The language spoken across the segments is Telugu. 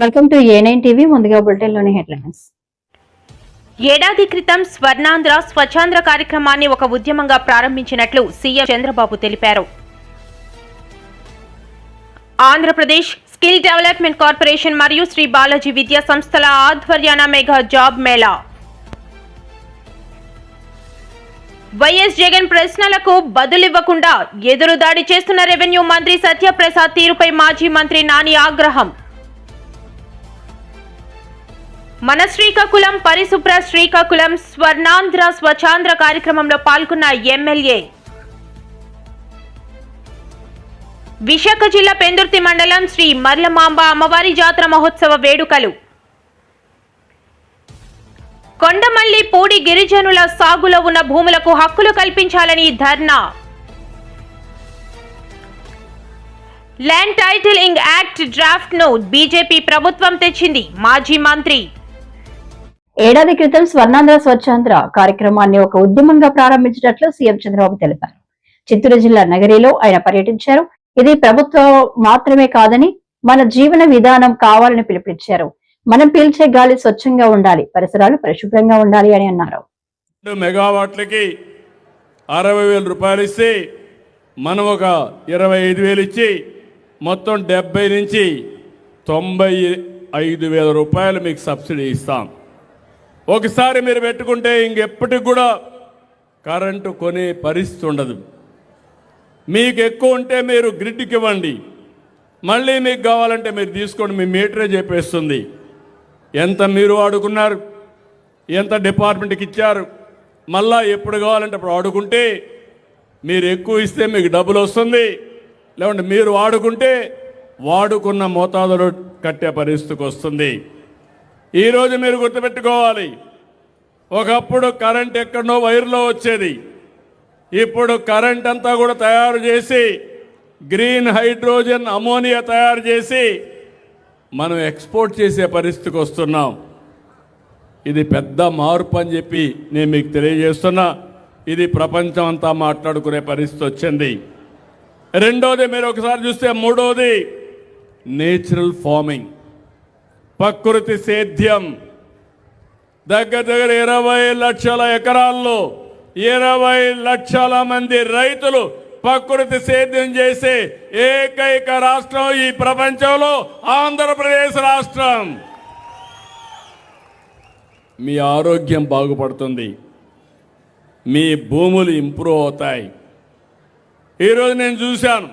Welcome to A nine TV ముందుగా బులెటిన్లోని హెడ్లైన్స్. ఏడాది క్రితం స్వర్ణాంధ్ర స్వచ్ఛాంధ్ర కార్యక్రమాన్ని ఒక ఉద్యమంగా ప్రారంభించినట్లు సీఎం చంద్రబాబు తెలిపారు. ఆంధ్రప్రదేశ్ స్కిల్ డెవలప్మెంట్ కార్పొరేషన్ మరియు శ్రీ బాలాజీ విద్యా సంస్థల ఆధ్వర్యాన mega job mela. YS Jagan ప్రశ్నలకు బదులివ్వకుండా ఎదురుదాడి చేస్తున్న రెవెన్యూ మంత్రి సత్యప్రసాద్ తీరుపై మాజీ మంత్రి నాని ఆగ్రహం. మన శ్రీకాకుళం పరిశుభ్ర శ్రీకాకుళం స్వర్ణాంధ్ర స్వచ్ఛాంధ్ర కార్యక్రమంలో పాల్గొన్న ఎమ్మెల్యే. విశాఖ జిల్లా పెందుర్తి మండలం శ్రీ మర్లమాంబ అమ్మవారి జాతర మహోత్సవ వేడుకలు. కొండమల్లి పూడి గిరిజనుల సాగులో ఉన్న భూములకు హక్కులు కల్పించాలని ధర్నా. ల్యాండ్ టైటిలింగ్ యాక్ట్ డ్రాఫ్ట్ను బీజేపీ ప్రభుత్వం తెచ్చింది మాజీ మంత్రి. ఏడాది క్రితం స్వర్ణాంధ్ర స్వచ్ఛాంధ్ర కార్యక్రమాన్ని ఒక ఉద్యమంగా ప్రారంభించినట్లు సీఎం చంద్రబాబు తెలిపారు. చిత్తూరు జిల్లా నగరిలో ఆయన పర్యటించారు. ఇది ప్రభుత్వం మాత్రమే కాదని మన జీవన విధానం కావాలని పిలుపునిచ్చారు. మనం పీల్చే గాలి స్వచ్ఛంగా ఉండాలి పరిసరాలు పరిశుభ్రంగా ఉండాలి అని అన్నారు. మెగావాట్లకి అరవై వేల రూపాయలు ఇస్తే మనం ఒక ఇరవై ఐదు వేలు ఇచ్చి మొత్తం డెబ్బై నుంచి తొంభై ఐదు వేల రూపాయలు మీకు సబ్సిడీ ఇస్తాం. ఒకసారి మీరు పెట్టుకుంటే ఇంకెప్పటికి కూడా కరెంటు కొనే పరిస్థితి ఉండదు. మీకు ఎక్కువ ఉంటే మీరు గ్రిడ్కి ఇవ్వండి. మళ్ళీ మీకు కావాలంటే మీరు తీసుకోండి మీ మీటరే చెప్పేస్తుంది. ఎంత మీరు వాడుకున్నారు ఎంత డిపార్ట్మెంట్కి ఇచ్చారు మళ్ళా ఎప్పుడు కావాలంటే అప్పుడు వాడుకుంటే మీరు ఎక్కువ ఇస్తే మీకు డబ్బులు వస్తుంది. లేకుంటే మీరు వాడుకుంటే వాడుకున్న మోతాదులో కట్టే పరిస్థితికి వస్తుంది. ఈరోజు మీరు గుర్తుపెట్టుకోవాలి. ఒకప్పుడు కరెంట్ ఎక్కడో వైర్లో వచ్చేది. ఇప్పుడు కరెంట్ అంతా కూడా తయారు చేసి గ్రీన్ హైడ్రోజన్ అమోనియా తయారు చేసి మనం ఎక్స్పోర్ట్ చేసే పరిస్థితికి వస్తున్నాం. ఇది పెద్ద మార్పు అని చెప్పి నేను మీకు తెలియజేస్తున్నా. ఇది ప్రపంచం అంతా మాట్లాడుకునే పరిస్థితి వచ్చింది. రెండోది మీరు ఒకసారి చూస్తే మూడోది నేచురల్ ఫార్మింగ్. ప్రకృతి సేద్యం. దగ్గర దగ్గర ఇరవై లక్షల ఎకరాల్లో ఇరవై లక్షల మంది రైతులు ప్రకృతి సేద్యం చేసే ఏకైక రాష్ట్రం ఈ ప్రపంచంలో ఆంధ్రప్రదేశ్ రాష్ట్రం. మీ ఆరోగ్యం బాగుపడుతుంది. మీ భూములు ఇంప్రూవ్ అవుతాయి. ఈరోజు నేను చూశాను.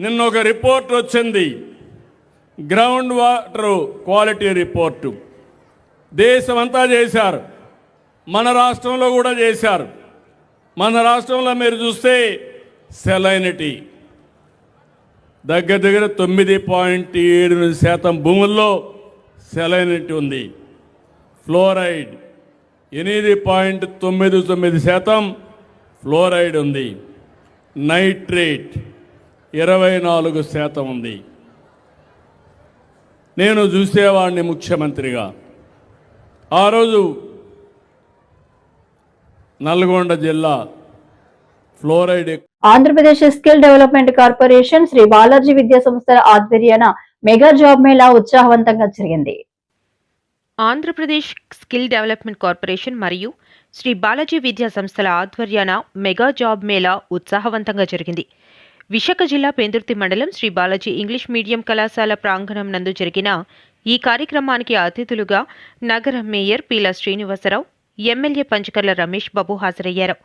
నిన్న ఒక రిపోర్ట్ వచ్చింది. Ground water quality report. దేశమంతా చేశారు. మన రాష్ట్రంలో కూడా చేశారు. మన రాష్ట్రంలో మీరు చూస్తే సెలైనిటీ. దగ్గర దగ్గర తొమ్మిది పాయింట్ ఏడు శాతం భూముల్లో సెలైనిటీ ఉంది. ఫ్లోరైడ్ ఎనిమిది పాయింట్ తొమ్మిది తొమ్మిది శాతం ఫ్లోరైడ్ ఉంది. నైట్రేట్ ఇరవై నాలుగు శాతం ఉంది. నేను చూసేవాడిని ముఖ్యమంత్రిగా. ఆ రోజు నల్గొండ జిల్లా fluoride Andhra Pradesh skill development corporation Shri Balaji విద్యా సంస్థల ఆధ్వర్యాన మెగా జాబ్ మేళా ఉత్సాహవంతంగా జరిగింది. ఆంధ్రప్రదేశ్ స్కిల్ డెవలప్మెంట్ కార్పొరేషన్ మరియు శ్రీ బాలాజీ విద్యా సంస్థల ఆధ్వర్యాన మెగా జాబ్ మేళా ఉత్సాహవంతంగా జరిగింది. విశాఖ జిల్లా పెందుర్తి మండలం శ్రీ బాలాజీ ఇంగ్లీష్ మీడియం కళాశాల ప్రాంగణం నందు జరిగిన ఈ కార్యక్రమానికి అతిథులుగా నగర మేయర్ పీలా శ్రీనివాసరావు ఎమ్మెల్యే పంచకర్ల రమేష్ బాబు హాజరయ్యారు.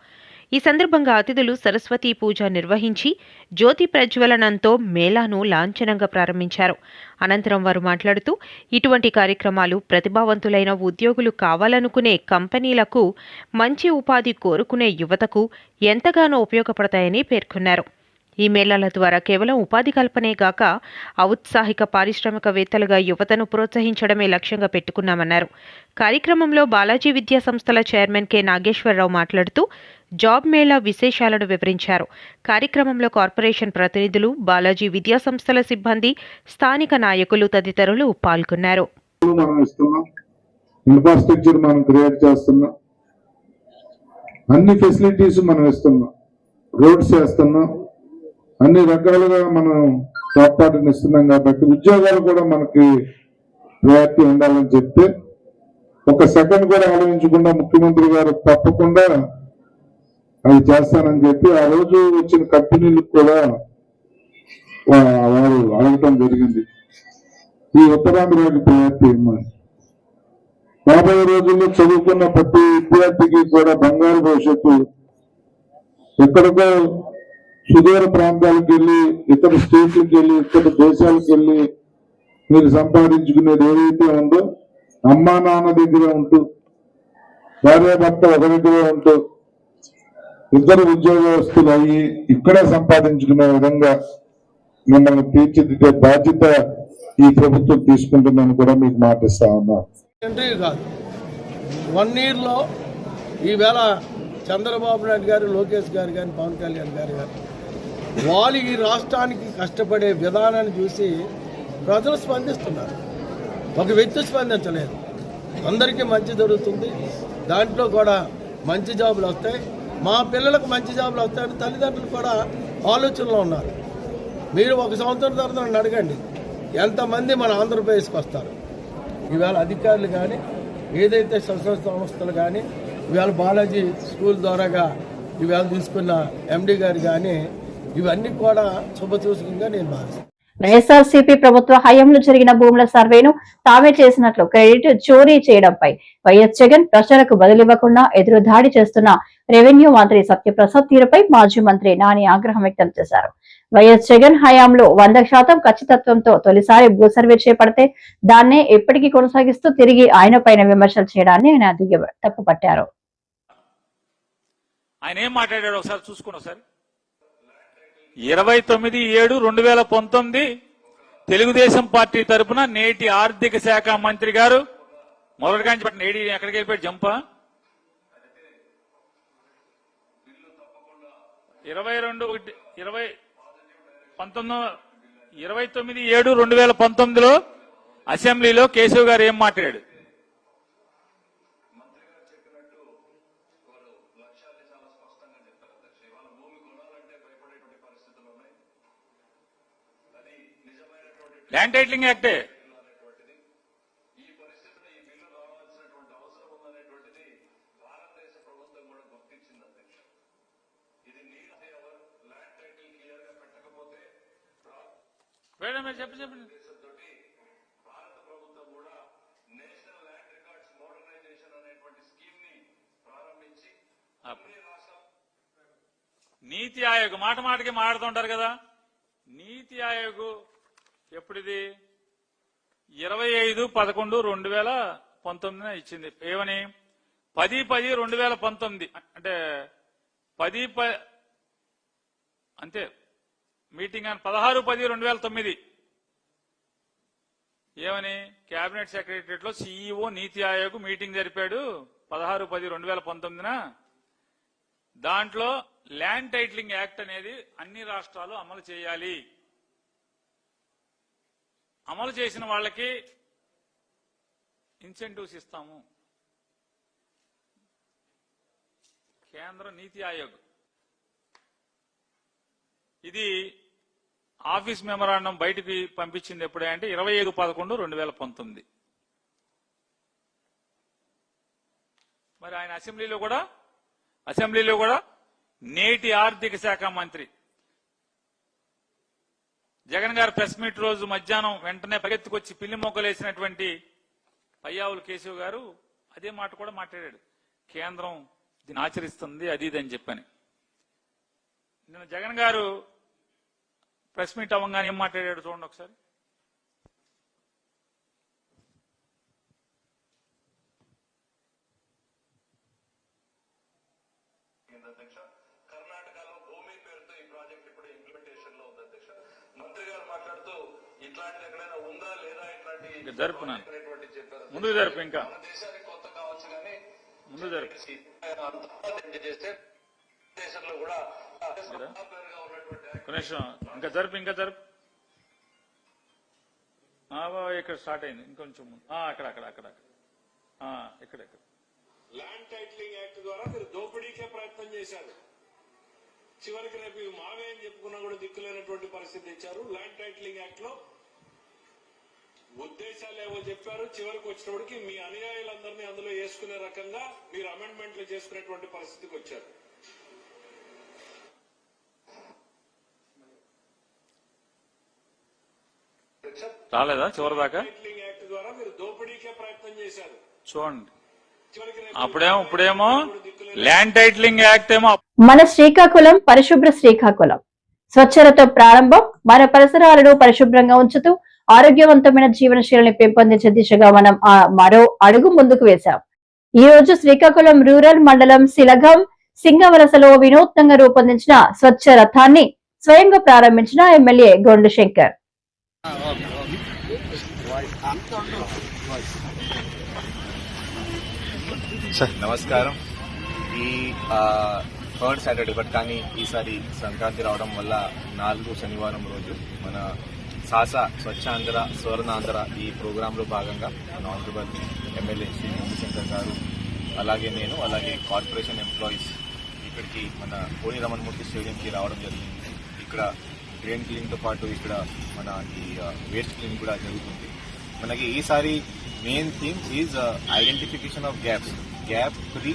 ఈ సందర్భంగా అతిథులు సరస్వతీ పూజ నిర్వహించి జ్యోతి ప్రజ్వలనంతో మేళాను లాంఛనంగా ప్రారంభించారు. అనంతరం వారు మాట్లాడుతూ ఇటువంటి కార్యక్రమాలు ప్రతిభావంతులైన ఉద్యోగులు కావాలనుకునే కంపెనీలకు మంచి ఉపాధి కోరుకునే యువతకు ఎంతగానో ఉపయోగపడతాయని పేర్కొన్నారు. ఈ మేళాల ద్వారా కేవలం ఉపాధి కల్పనే గాక ఔత్సాహిక పారిశ్రామికవేత్తలుగా యువతను ప్రోత్సహించడమే లక్ష్యంగా పెట్టుకున్నామన్నారు. కార్యక్రమంలో బాలాజీ విద్యా సంస్థల చైర్మన్ కె. నాగేశ్వరరావు మాట్లాడుతూ జాబ్ మేళా విశేషాలను వివరించారు. కార్యక్రమంలో కార్పొరేషన్ ప్రతినిధులు బాలాజీ విద్యా సంస్థల సిబ్బంది స్థానిక నాయకులు తదితరులు పాల్గొన్నారు. ఇన్ఫ్రాస్ట్రక్చర్ మనం క్రియేట్ చేస్తున్నాం. అన్ని ఫెసిలిటీస్ మనం ఇస్తున్నాం. రోడ్స్ వేస్తున్నాం. అన్ని రకాలుగా మనం తోడ్పాటుని ఇస్తున్నాం కాబట్టి ఉద్యోగాలు కూడా మనకి ప్రయారిటీ ఉండాలని చెప్తే ఒక సెకండ్ కూడా ఆలోచించకుండా ముఖ్యమంత్రి గారు తప్పకుండా అది చేస్తానని చెప్పి ఆ రోజు వచ్చిన కంపెనీలకు కూడా వారు అడగటం జరిగింది. ఈ ఉత్తరాంధ్రకి ప్రయారిటీ ఇవ్వమని రాబోయే రోజుల్లో చదువుకున్న ప్రతి విద్యార్థికి కూడా బంగారు భవిష్యత్తు ఎక్కడికో సుదూర ప్రాంతాలకు వెళ్ళి ఇతర స్టేట్లకు వెళ్ళి ఇతర దేశాలకు వెళ్ళి మీరు సంపాదించుకునేది ఏదైతే ఉందో అమ్మా నాన్న దగ్గర ఉంటూ భార్యాభర్త ఒక దగ్గర ఉంటూ ఇద్దరు ఉద్యోగస్తులు అయ్యి ఇక్కడే సంపాదించుకునే విధంగా మిమ్మల్ని తీర్చిదిద్దే బాధ్యత ఈ ప్రభుత్వం తీసుకుంటుందని కూడా మీకు మాటిస్తా ఉన్నాను వన్ ఇయర్లో ఈవేళ చంద్రబాబు నాయుడు గారు లోకేష్ గారు కానీ పవన్ కళ్యాణ్ గారు కానీ వాళ్ళు ఈ రాష్ట్రానికి కష్టపడే విధానాన్ని చూసి ప్రజలు స్పందిస్తున్నారు. ఒక వ్యక్తి స్పందించలేదు. అందరికీ మంచి జరుగుతుంది. దాంట్లో కూడా మంచి జాబులు వస్తాయి. మా పిల్లలకు మంచి జాబులు వస్తాయని తల్లిదండ్రులు కూడా ఆలోచనలో ఉన్నారు. మీరు ఒక సంవత్సరం తర్వాత నన్ను అడగండి. ఎంతమంది మన ఆంధ్రప్రదేశ్కి వస్తారు? ఇవాళ అధికారులు కానీ ఏదైతే స్వచ్ఛంద సంస్థలు కానీ ఇవాళ బాలాజీ స్కూల్ ద్వారాగా ఇవాళ తీసుకున్న ఎండి గారు కానీ ఇవన్నీ కూడా శుభసూచకంగా నేను భావిస్తాను వైఎస్ఆర్సీపీ ప్రభుత్వ హయాంలో జరిగిన భూముల సర్వేను తామే చేసినట్లు క్రెడిట్ చోరీ చేయడంపై వైఎస్ జగన్ ప్రజలకు బదిలివ్వకుండా ఎదురు దాడి చేస్తున్న రెవెన్యూ మంత్రి సత్యప్రసాద్ తీరుపై మాజీ మంత్రి నాని ఆగ్రహం వ్యక్తం చేశారు. వైఎస్ జగన్ హయాంలో వంద శాతం ఖచ్చితత్వంతో తొలిసారి భూ సర్వే చేపడితే దాన్నే ఎప్పటికీ కొనసాగిస్తూ తిరిగి ఆయన పైన విమర్శలు చేయడాన్ని ఆయన తప్పుపట్టారు. ఆయన ఏం మాట్లాడాడు ఒకసారి చూసుకోండి ఒకసారి ఇరవై తొమ్మిది ఏడు రెండు వేల పంతొమ్మిది తెలుగుదేశం పార్టీ తరపున నేటి ఆర్థిక శాఖ మంత్రి గారు మొదటిగా కాంచి పట్టిన ఎక్కడికి వెళ్ళిపోయాడు? జంప. ఇరవై రెండు ఒకటి ఇరవై పంతొమ్మిది ఇరవై తొమ్మిది ఏడు రెండు వేల పంతొమ్మిదిలో అసెంబ్లీలో కేశవ్ గారు ఏం మాట్లాడాడు? Land titling యాక్టే. మేడం మీరు చెప్పు చెప్పండి నీతి ఆయోగ్ మాట మాటకి మాడుతుంటారు కదా. నీతి ఆయోగ్ ఎప్పుడిది? ఇరవై ఐదు పదకొండు రెండు వేల పంతొమ్మిదిన ఇచ్చింది. ఏమని? పది పది రెండు వేల పంతొమ్మిది. అంటే పది ప అంతే. మీటింగ్ అని పదహారు పది రెండు వేల తొమ్మిది. ఏమని? కేబినెట్ సెక్రటరియట్లో సీఈఓ నీతి ఆయోగ్ మీటింగ్ జరిపాడు పదహారు పది రెండు వేల పంతొమ్మిదిన. దాంట్లో ల్యాండ్ టైటిలింగ్ యాక్ట్ అనేది అన్ని రాష్ట్రాలు అమలు చేయాలి. అమలు చేసిన వాళ్ళకి ఇన్సెంటివ్స్ ఇస్తాము. కేంద్ర నీతి ఆయోగ్. ఇది ఆఫీస్ మెమరాండం బయటికి పంపించింది ఎప్పుడే అంటే ఇరవై ఐదు పదకొండు రెండు వేల పంతొమ్మిది. మరి ఆయన అసెంబ్లీలో కూడా అసెంబ్లీలో కూడా నేటి ఆర్థిక శాఖ మంత్రి జగన్ గారు ప్రెస్ మీట్ రోజు మధ్యాహ్నం వెంటనే పరిగెత్తుకొచ్చి పిల్లి మొగ్గలేసినటువంటి పయ్యావులు కేశవ్ గారు అదే మాట కూడా మాట్లాడాడు. కేంద్రం దీన్ని ఆచరిస్తుంది అది ఇది అని చెప్పని. నిన్న జగన్ గారు ప్రెస్ మీట్ అవ్వగానే ఏం మాట్లాడాడు చూడండి ఒకసారి. జరుపు ముందుకు జరుపు ఇంకా. ముందు జరుపు. నిమిషం. ఇంకా జరుపు ఇంకా జరుపు. ఇక్కడ స్టార్ట్ అయింది. ఇంకొంచెం ముందు. అక్కడ అక్కడ అక్కడ ఇక్కడ ఇక్కడ. ల్యాండ్ టైటిలింగ్ యాక్ట్ ద్వారా మీరు దోపిడీకే ప్రయత్నం చేశారు. చివరికి రేపు మావే అని చెప్పుకున్నా కూడా దిక్కులేనటువంటి పరిస్థితి ఇచ్చారు ల్యాండ్ టైటిలింగ్ యాక్ట్లో ఉద్దేశాలు ఏవో చెప్పారు. చివరికి వచ్చినప్పటికి మీ అనుయాయులందరినీ అందులో వేసుకునే రకంగా మీరు అమెండ్మెంట్లు చేసుకునేటువంటి పరిస్థితికి వచ్చారు. రాలేదా చివరి దాకా? టైటిలింగ్ యాక్ట్ ద్వారా మీరు దోపిడీకే ప్రయత్నం చేశారు. చూడండి. అప్పుడేమో ఇప్పుడేమో ల్యాండ్ టైటిలింగ్ యాక్ట్ ఏమో మన శ్రీకాకుళం పరిశుభ్ర శ్రీకాకుళం. స్వచ్ఛతతో ప్రారంభం మన పరిసరాలను పరిశుభ్రంగా ఉంచుతూ ఆరోగ్యవంతమైన జీవనశైలిని పెంపొందించే దిశగా మనం ఆ మరో అడుగు ముందుకు వేశాం. ఈ రోజు శ్రీకాకుళం రూరల్ మండలం శిలగం సింగవలసలో వినూత్నంగా రూపొందించిన స్వచ్ఛ రథాన్ని స్వయంగా ప్రారంభించిన ఎమ్మెల్యే గొండు శంకర్. నమస్కారం. ఈ థర్డ్ సాటర్డే బట్ కానీ ఈసారి సంక్రాంతి రావడం వల్ల నాలుగు శనివారం రోజు మన కాసా స్వచ్ఛాంధ్ర స్వర్ణాంధ్ర ఈ ప్రోగ్రాంలో భాగంగా మన ఎమ్మెల్యే శ్రీ చంద్రశేఖర్ గారు అలాగే నేను అలాగే కార్పొరేషన్ ఎంప్లాయీస్ ఇక్కడికి మన పోని రమణమూర్తి స్టేడియంకి రావడం జరిగింది. ఇక్కడ డ్రైన్ క్లీన్తో పాటు ఇక్కడ మన ఈ వేస్ట్ క్లీన్ కూడా జరుగుతుంది. మనకి ఈసారి main theme is identification of gaps gap free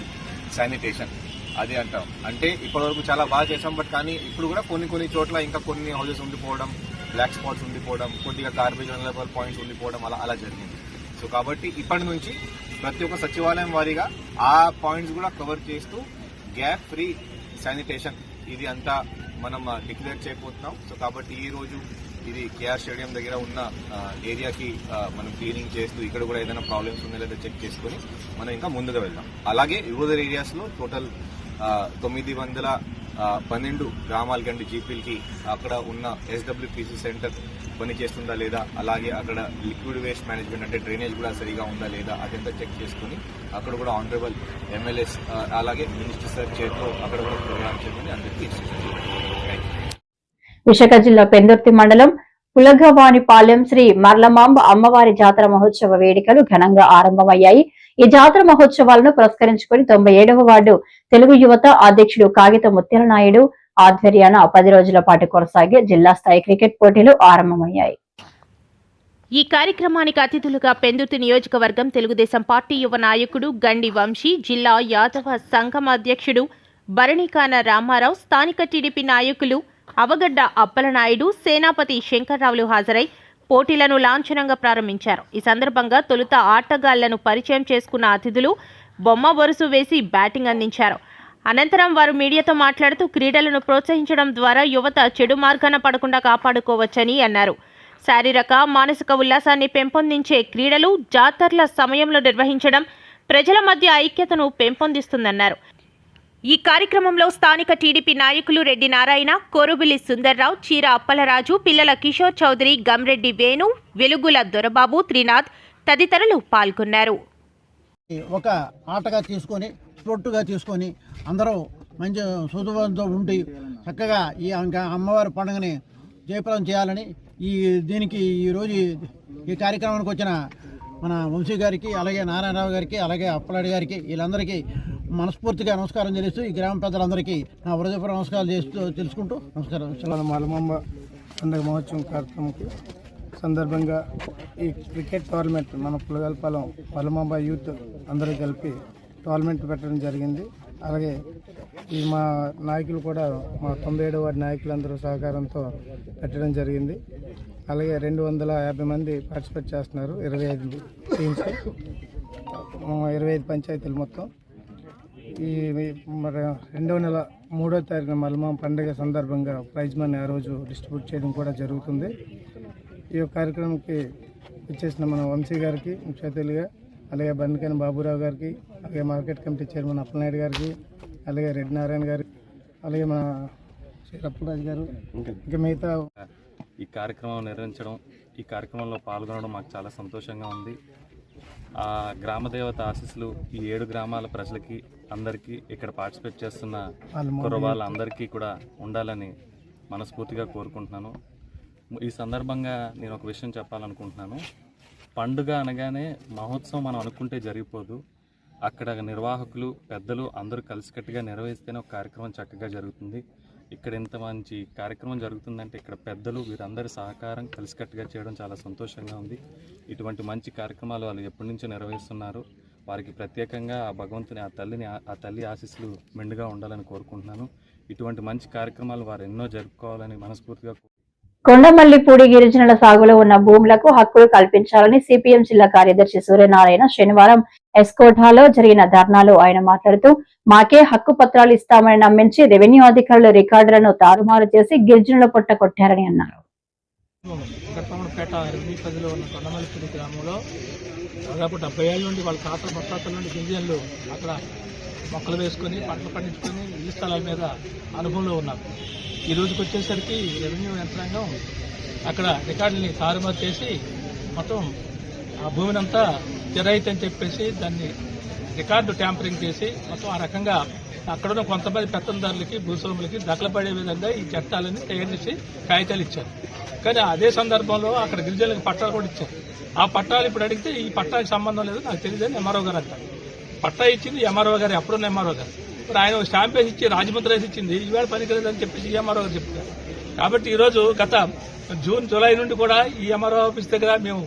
sanitation. అది అంటాం. అంటే ఇప్పటివరకు చాలా బాగా చేసాం బట్ కానీ ఇప్పుడు కూడా కొన్ని కొన్ని చోట్ల ఇంకా కొన్ని హౌజెస్ ఉండిపోవడం బ్లాక్ స్పాట్స్ ఉండిపోవడం కొద్దిగా గార్బేజ్ అవైలబుల్ పాయింట్స్ ఉండిపోవడం అలా అలా జరిగింది. సో కాబట్టి ఇప్పటి నుంచి ప్రతి ఒక్క సచివాలయం వారీగా ఆ పాయింట్స్ కూడా కవర్ చేస్తూ గ్యాప్ ఫ్రీ శానిటేషన్ ఇది అంతా మనం డిక్లేర్ చేయబోతున్నాం. సో కాబట్టి ఈ రోజు ఇది కేఆర్ స్టేడియం దగ్గర ఉన్న ఏరియాకి మనం క్లీనింగ్ చేస్తూ ఇక్కడ కూడా ఏదైనా ప్రాబ్లమ్స్ ఉందా లేదా చెక్ చేసుకుని మనం ఇంకా ముందుకు వెళ్దాం. అలాగే రూరల్ ఏరియాస్లో టోటల్ తొమ్మిది వందల పన్నెండు గ్రామాల కండి జీపీలకి అక్కడ ఉన్న ఎస్డబ్ల్యూపీసీ సెంటర్ పని చేస్తుందా లేదా? అలాగే అక్కడ లిక్విడ్ వేస్ట్ మేనేజ్మెంట్ అంటే డ్రైనేజ్ కూడా సరిగా ఉందా లేదా అదంతా చెక్ చేసుకుని అక్కడ కూడా ఆనరబుల్ ఎమ్మెల్యేస్ అలాగే మినిస్టర్ సార్ చేతిలో అక్కడ కూడా ప్రోగ్రామ్ చేసుకుని అందరికీ విశాఖ జిల్లా పెందుర్తి మండలం కులగవానిపాలెం శ్రీ మర్లమాంబ అమ్మవారి జాతర మహోత్సవ వేడుకలు ఘనంగా ఆరంభమయ్యాయి. ఈ జాతర మహోత్సవాలను పురస్కరించుకుని తొంభై ఏడవ వార్డు తెలుగు యువత అధ్యక్షుడు కాగిత ముత్యాల నాయుడు ఆధ్వర్యాన పది రోజుల పాటు కొనసాగే జిల్లా స్థాయి క్రికెట్ పోటీలు ఆరంభమయ్యాయి. ఈ కార్యక్రమానికి అతిథులుగా పెందుర్తి నియోజకవర్గం తెలుగుదేశం పార్టీ యువ నాయకుడు గండి వంశీ జిల్లా యాదవ సంఘం అధ్యక్షుడు భరణికాన రామారావు స్థానిక టీడీపీ నాయకులు అవగడ్డ అప్పలనాయుడు సేనాపతి శంకర్రావులు హాజరై పోటీలను లాంఛనంగా ప్రారంభించారు. ఈ సందర్భంగా తొలుత ఆటగాళ్ళను పరిచయం చేసుకున్న అతిథులు బొమ్మ వరుసు వేసి బ్యాటింగ్ అందించారు. అనంతరం వారు మీడియాతో మాట్లాడుతూ క్రీడలను ప్రోత్సహించడం ద్వారా యువత చెడు మార్గాన పడకుండా కాపాడుకోవచ్చని అన్నారు. శారీరక మానసిక ఉల్లాసాన్ని పెంపొందించే క్రీడలు జాతరల సమయంలో నిర్వహించడం ప్రజల మధ్య ఐక్యతను పెంపొందిస్తుందన్నారు. ఈ కార్యక్రమంలో స్థానిక టీడీపీ నాయకులు రెడ్డి నారాయణ కోరుబిలి సుందర్రావు చీర అప్పలరాజు పిల్లల కిషోర్ చౌదరి గమ్రెడ్డి వేణు వెలుగుల దొరబాబు త్రినాథ్ తదితరులు పాల్గొన్నారు. ఒక ఆటగా తీసుకొని స్పోర్టుగా తీసుకొని అందరూ మంచి సుధువంతో ఉండి చక్కగా ఈ అమ్మవారి పండుగని జయప్రదం చేయాలని ఈ దీనికి ఈరోజు ఈ కార్యక్రమానికి వచ్చిన మన వంశీ గారికి అలాగే నారాయణరావు గారికి అలాగే అప్పలాడి గారికి వీళ్ళందరికీ మనస్ఫూర్తిగా నమస్కారం తెలుస్తూ ఈ గ్రామ పెద్దలందరికీ నా హృదయపూర్వక నమస్కారాలు చేస్తూ తెలుసుకుంటూ నమస్కారం. మన మలమంబ పండుగ మహోత్సవం కార్యక్రమంకి సందర్భంగా ఈ క్రికెట్ టోర్నమెంట్ మన పులగల్పాలెం మలమంబ యూత్ అందరూ కలిపి టోర్నమెంట్ పెట్టడం జరిగింది. అలాగే ఈ మా నాయకులు కూడా మా తొంభై ఏడవ వార్డు నాయకులందరూ సహకారంతో పెట్టడం జరిగింది. అలాగే రెండు వందల యాభై మంది పార్టిసిపేట్ చేస్తున్నారు ఇరవై ఐదు టీమ్స్. ఇరవై ఐదు పంచాయతీలు మొత్తం. ఈ మరి రెండో నెల మూడో తారీఖున మల్మా పండుగ సందర్భంగా ప్రైజ్ మనీ ఆ రోజు డిస్ట్రిబ్యూట్ చేయడం కూడా జరుగుతుంది. ఈ యొక్క కార్యక్రమంకి ఇచ్చేసిన మన వంశీ గారికి ముఖ్య అలాగే బండికని బాబురావు గారికి అలాగే మార్కెట్ కమిటీ చైర్మన్ అప్పలనాయుడు గారికి అలాగే రెడ్డి నారాయణ గారికి అలాగే మన శ్రీ రప్పరాజు గారు ఇంకా మిగతా ఈ కార్యక్రమం నిర్వహించడం ఈ కార్యక్రమంలో పాల్గొనడం మాకు చాలా సంతోషంగా ఉంది. ఆ గ్రామ దేవత ఆశీస్సులు ఈ ఏడు గ్రామాల ప్రజలకి అందరికీ ఇక్కడ పార్టిసిపేట్ చేస్తున్న కుర్రవాళ్ళందరికీ కూడా ఉండాలని మనస్ఫూర్తిగా కోరుకుంటున్నాను. ఈ సందర్భంగా నేను ఒక విషయం చెప్పాలనుకుంటున్నాను. పండుగ అనగానే మహోత్సవం మనం అనుకుంటే జరిగిపోదు. అక్కడ నిర్వాహకులు పెద్దలు అందరూ కలిసికట్టుగా నిర్వహిస్తేనే ఒక కార్యక్రమం చక్కగా జరుగుతుంది. ఇక్కడ ఇంత మంచి కార్యక్రమం జరుగుతుందంటే ఇక్కడ పెద్దలు వీరందరి సహకారం కలిసికట్టుగా చేయడం చాలా సంతోషంగా ఉంది. ఇటువంటి మంచి కార్యక్రమాలు వాళ్ళు ఎప్పటి నుంచో నిర్వహిస్తున్నారు. వారికి ప్రత్యేకంగా ఆ భగవంతుని ఆ తల్లిని ఆ- ఆ తల్లి ఆశీస్సులు మెండుగా ఉండాలని కోరుకుంటున్నాను. ఇటువంటి మంచి కార్యక్రమాలు వారు ఎన్నో జరుపుకోవాలని మనస్ఫూర్తిగా కొండమల్లిపూడి గిరిజనుల సాగులో ఉన్న భూములకు హక్కులు కల్పించాలని సిపిఎం జిల్లా కార్యదర్శి సూర్యనారాయణ శనివారం ఎస్కోటాలో జరిగిన ధర్నాలో ఆయన మాట్లాడుతూ మాకే హక్కు పత్రాలు ఇస్తామని నమ్మించి రెవెన్యూ అధికారులు రికార్డులను తారుమారు చేసి గిరిజనుల పొట్ట కొట్టారని అన్నారు. గ్రామంలో దాదాపు డెబ్బై ఏళ్ళ నుండి వాళ్ళ తాతల ముత్తాతల నుండి గిరిజనులు అక్కడ మొక్కలు వేసుకొని పంటలు పండించుకొని ఈ స్థలాల మీద అనుభవంలో ఉన్నారు. ఈ రోజుకి వచ్చేసరికి రెవెన్యూ యంత్రాంగం అక్కడ రికార్డుని తారుమారు చేసి మొత్తం ఆ భూమిని అంతా జరైత్ అని చెప్పేసి దాన్ని రికార్డు ట్యాంపరింగ్ చేసి మొత్తం ఆ రకంగా అక్కడున్న కొంతమంది పెత్తందారులకి భూస్వాములకి దఖలపడే విధంగా ఈ చట్టాలని తయారు చేసి కాగితాలు ఇచ్చారు. కానీ అదే సందర్భంలో అక్కడ గిరిజనులకు పట్టాలు కూడా ఇచ్చారు. ఆ పట్టాలు ఇప్పుడు అడిగితే ఈ పట్టాలకు సంబంధం లేదు నాకు తెలియదని ఎంఆర్ఓ గారు అంటారు. పట్టా ఇచ్చింది ఎంఆర్ఓ గారు ఎప్పుడున్న ఎంఆర్ఓ గారు. ఇప్పుడు ఆయన ఒక స్టాంప్ వేసి ఇచ్చి రాజముద్ర వేసి ఇచ్చింది. ఈవేళ పనికిలేదని చెప్పేసి ఎంఆర్ఓ గారు చెప్తారు కాబట్టి ఈరోజు గత జూన్ జూలై నుండి కూడా ఈ ఎంఆర్ఓ ఆఫీస్ దగ్గర మేము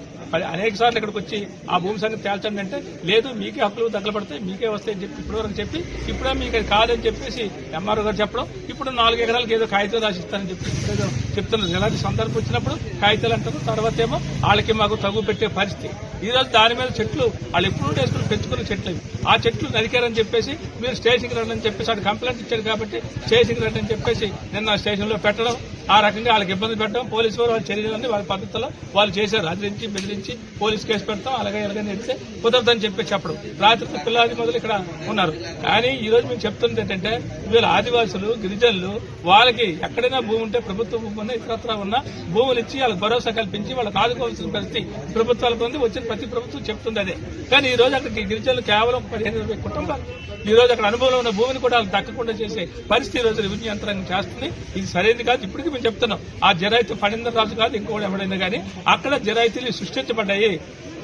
అనేక సార్లు ఇక్కడికి వచ్చి ఆ భూమి సంగతి తేల్చండి అంటే లేదు మీకే హక్కులు తగ్గబడతాయి మీకే వస్తాయని చెప్పి ఇప్పటివరకు చెప్పి ఇప్పుడే మీకు అది కాదని చెప్పేసి ఎంఆర్ఓ గారు చెప్పడం ఇప్పుడు నాలుగు ఎకరాలకు ఏదో కాగితాలు రాసిస్తానని చెప్పి ఏదో చెప్తున్నారు. ఎలాంటి సందర్భం వచ్చినప్పుడు కాగితాలు అంటారు తర్వాత ఏమో వాళ్ళకి మాకు తగు పెట్టే పరిస్థితి. ఈరోజు దాని మీద చెట్లు వాళ్ళు ఎప్పుడు వేసుకుని పెంచుకునే చెట్లు ఆ చెట్లు నరికారని చెప్పేసి మీరు స్టేషన్కి రండి అని చెప్పేసి అక్కడ కంప్లైంట్ ఇచ్చారు కాబట్టి స్టేషన్కి రండి అని చెప్పేసి నిన్న స్టేషన్లో పెట్టడం ఆ రకంగా వాళ్ళకి ఇబ్బంది పెట్టడం పోలీసు వారు వాళ్ళ చర్యలన్నీ వాళ్ళ పద్ధతిలో వాళ్ళు చేశారు. అదిరించి బెదిరించి పోలీస్ కేసు పెడతాం అలాగే ఎలాగని చెప్తే కుదరదని చెప్పి చెప్పడం. రాత్రి పిల్లాది మొదలు ఇక్కడ ఉన్నారు. కానీ ఈ రోజు మేము చెప్తున్నది ఏంటంటే వీళ్ళ ఆదివాసులు గిరిజనులు వాళ్ళకి ఎక్కడైనా భూమి ఉంటే ప్రభుత్వ భూమి ఉన్నా ఇతరత్ర ఉన్నా భూములు ఇచ్చి వాళ్ళకి భరోసా కల్పించి వాళ్ళకి ఆదుకోవాల్సిన పరిస్థితి ప్రభుత్వాలకు ఉంది వచ్చిన ప్రతి ప్రభుత్వం చెప్తుంది అదే. కానీ ఈ రోజు అక్కడికి గిరిజనులు కేవలం పదిహేను ఇరవై కుటుంబాలు. ఈ రోజు అక్కడ అనుభవంలో ఉన్న భూమిని కూడా వాళ్ళు దక్కకుండా చేసే పరిస్థితి ఈ రోజు రెవెన్యూ యంత్రాంగం చేస్తుంది. ఇది సరైనది కాదు. ఇప్పటికీ చెప్తున్నాం. ఆ జరాయితీ ఫణీందర్ రాజు కాదు ఇంకోటి ఎవడైనా కానీ అక్కడ జరాయితీలు సృష్టించబడ్డాయి.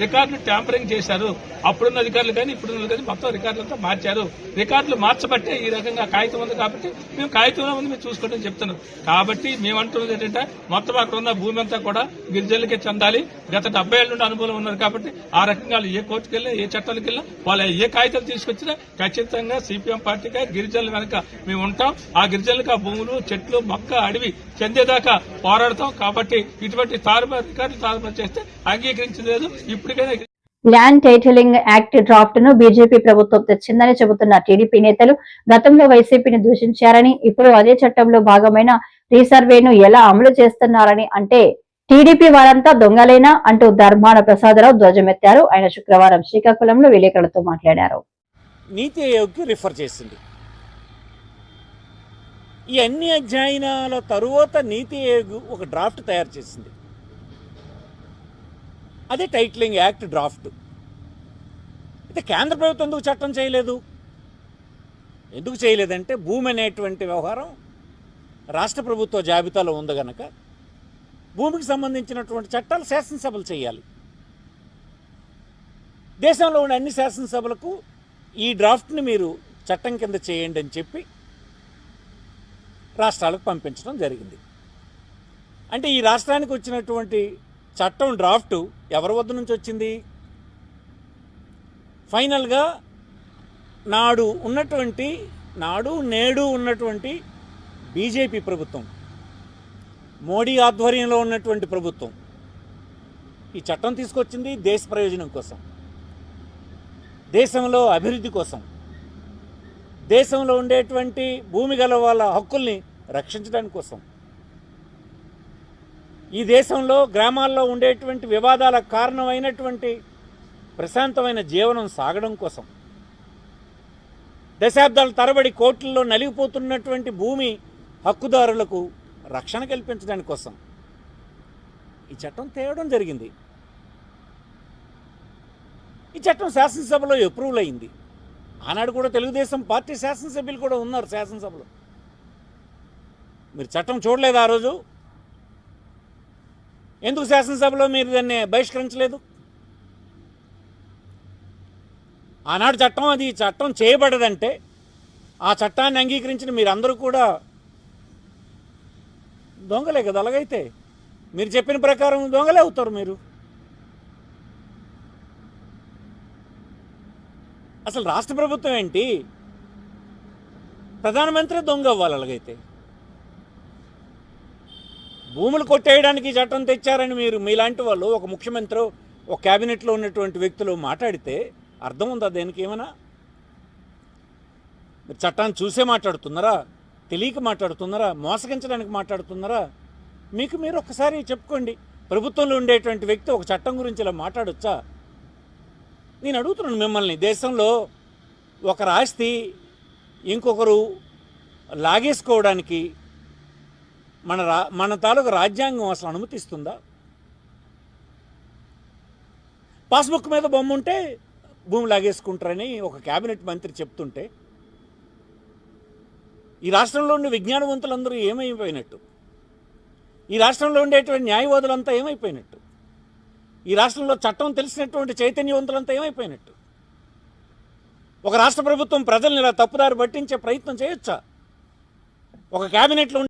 రికార్డులు ట్యాంపరింగ్ చేశారు. అప్పుడున్న అధికారులు కానీ ఇప్పుడున్న కానీ మొత్తం రికార్డులంతా మార్చారు. రికార్డులు మార్చబట్టే ఈ రకంగా కాగితం ఉంది కాబట్టి మేము కాగితంలో ఉంది మేము చూసుకోవడం చెప్తున్నాం కాబట్టి మేము అంటున్నది ఏంటంటే మొత్తం అక్కడ ఉన్న భూమి అంతా కూడా గిరిజనులకే చెందాలి. గత డెబ్బై ఏళ్ళ నుండి అనుభవం ఉన్నారు కాబట్టి ఆ రకంగా వాళ్ళు ఏ కోర్టుకు వెళ్ళినా ఏ చట్టాలకు వెళ్ళినా వాళ్ళు ఏ కాగితాలు తీసుకొచ్చినా ఖచ్చితంగా సిపిఎం పార్టీగా గిరిజనుల వెనక మేము ఉంటాం. ఆ గిరిజనులకు ఆ భూములు చెట్లు మొక్క అడవి చెందేదాకా పోరాడతాం. కాబట్టి ఇటువంటి తారుమారు రికార్డులు తారుమారు చేస్తే అంగీకరించలేదు. ఇప్పుడు ల్యాండ్ టైటిలింగ్ యాక్ట్ డ్రాఫ్ట్ను బీజేపీ ప్రభుత్వం తెచ్చిందని చెబుతున్న టీడీపీ నేతలు గతంలో వైసీపీని దూషించారని ఇప్పుడు అదే చట్టంలో భాగమైన రీసర్వేను ఎలా అమలు చేస్తున్నారని అంటే టీడీపీ వారంతా దొంగలేనా అంటూ ధర్మాన ప్రసాదరావు ధ్వజమెత్తారు. ఆయన శుక్రవారం శ్రీకాకుళంలో విలేకరులతో మాట్లాడారు. నీతి ఆయోగ్కి రిఫర్ చేసింది. ఈ అన్ని అధ్యయనాల తరువాత నీతి ఆయోగ్ ఒక డ్రాఫ్ట్ తయారు చేసింది. అదే టైటిలింగ్ యాక్ట్ డ్రాఫ్ట్. అయితే కేంద్ర ప్రభుత్వం ఎందుకు చట్టం చేయలేదు? ఎందుకు చేయలేదంటే భూమి అనేటువంటి వ్యవహారం రాష్ట్ర ప్రభుత్వ జాబితాలో ఉంది గనక. భూమికి సంబంధించినటువంటి చట్టాలు శాసనసభలు చేయాలి. దేశంలో ఉన్న అన్ని శాసనసభలకు ఈ డ్రాఫ్ట్ని మీరు చట్టం కింద చేయండి అని చెప్పి రాష్ట్రాలకు పంపించడం జరిగింది. అంటే ఈ రాష్ట్రానికి వచ్చినటువంటి చట్టం డ్రాఫ్ట్ ఎవరి వద్ద నుంచి వచ్చింది? ఫైనల్గా నాడు ఉన్నటువంటి నాడు నేడు ఉన్నటువంటి బీజేపీ ప్రభుత్వం మోడీ ఆధ్వర్యంలో ఉన్నటువంటి ప్రభుత్వం ఈ చట్టం తీసుకొచ్చింది దేశ ప్రయోజనం కోసం దేశంలో అభివృద్ధి కోసం దేశంలో ఉండేటువంటి భూమి గల వాళ్ళ హక్కుల్ని రక్షించడానికి కోసం. ఈ దేశంలో గ్రామాల్లో ఉండేటువంటి వివాదాలకు కారణమైనటువంటి ప్రశాంతమైన జీవనం సాగడం కోసం దశాబ్దాల తరబడి కోట్లలో నలిగిపోతున్నటువంటి భూమి హక్కుదారులకు రక్షణ కల్పించడానికి కోసం ఈ చట్టం తేవడం జరిగింది. ఈ చట్టం శాసనసభలో అప్రూవల్ అయింది. ఆనాడు కూడా తెలుగుదేశం పార్టీ శాసనసభ్యులు కూడా ఉన్నారు శాసనసభలో. మీరు చట్టం చూడలేదు ఆ రోజు? ఎందుకు శాసనసభలో మీరు దాన్ని బహిష్కరించలేదు? ఆనాడు చట్టం అది చట్టం చేయబడదంటే ఆ చట్టాన్ని అంగీకరించిన మీరందరూ కూడా దొంగలే కదా అలాగైతే. మీరు చెప్పిన ప్రకారం దొంగలే అవుతారు మీరు. అసలు రాష్ట్ర ప్రభుత్వం ఏంటి? ప్రధానమంత్రి దొంగ అవ్వాలి అలాగైతే. భూములు కొట్టేయడానికి చట్టం తెచ్చారని మీరు మీలాంటి వాళ్ళు ఒక ముఖ్యమంత్రి ఒక క్యాబినెట్లో ఉన్నటువంటి వ్యక్తులు మాట్లాడితే అర్థం ఉందా దేనికి ఏమైనా మీరు చట్టాన్ని చూసే మాట్లాడుతున్నారా? తెలియక మాట్లాడుతున్నారా? మోసగించడానికి మాట్లాడుతున్నారా? మీకు మీరు ఒకసారి చెప్పుకోండి. ప్రభుత్వంలో ఉండేటువంటి వ్యక్తి ఒక చట్టం గురించి ఇలా మాట్లాడొచ్చా? నేను అడుగుతున్నాను మిమ్మల్ని. దేశంలో ఒకరు ఆస్తి ఇంకొకరు లాగేసుకోవడానికి మన రా మన తాలూకు రాజ్యాంగం అసలు అనుమతిస్తుందా? పాస్బుక్ మీద బొమ్మ ఉంటే భూమి లాగేసుకుంటారని ఒక క్యాబినెట్ మంత్రి చెప్తుంటే ఈ రాష్ట్రంలో ఉండే విజ్ఞానవంతులందరూ ఏమైపోయినట్టు? ఈ రాష్ట్రంలో ఉండేటువంటి న్యాయవాదులంతా ఏమైపోయినట్టు? ఈ రాష్ట్రంలో చట్టం తెలిసినటువంటి చైతన్యవంతులంతా ఏమైపోయినట్టు? ఒక రాష్ట్ర ప్రభుత్వం ప్రజల్ని ఇలా తప్పుదారి పట్టించే ప్రయత్నం చేయొచ్చా? ఒక క్యాబినెట్లో